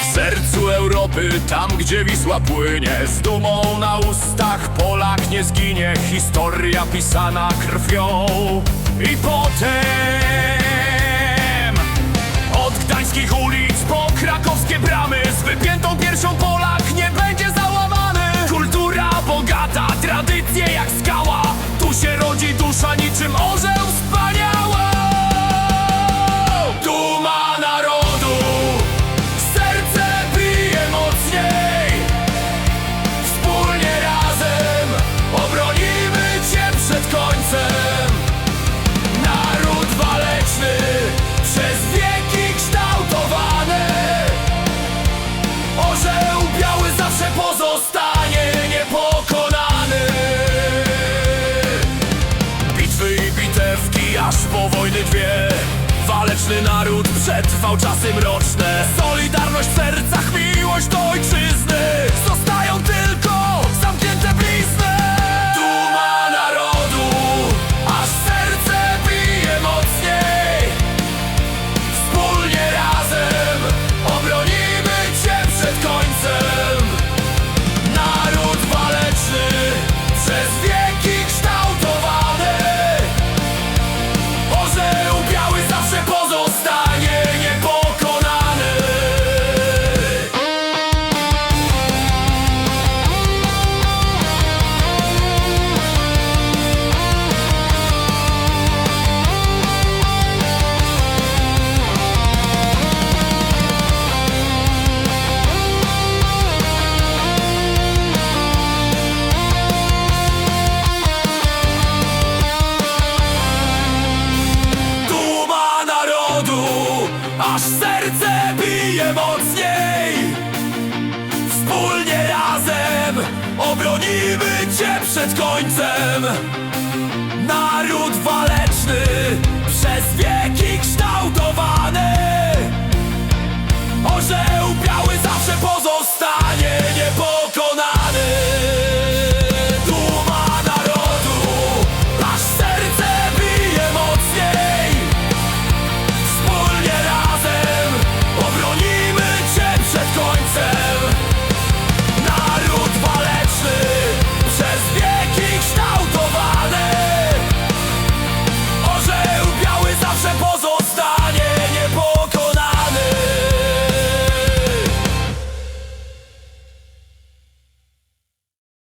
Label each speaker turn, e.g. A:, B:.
A: W sercu Europy, tam gdzie Wisła płynie Z dumą na ustach Polak nie zginie Historia pisana krwią. I potem Od gdańskich ulic po krakowskie bramy Z wypiętą piersią Polak nie będzie załamany. Kultura bogata, tradycje jak skała Tu się rodzi dusza niczym orzeł aż po wojny dwie. Waleczny naród przetrwał czasy mroczne. Solidarność w Bronimy Cię przed końcem. Naród waleczny Przez wieki kształtowany. Orzeł biały zawsze pozostał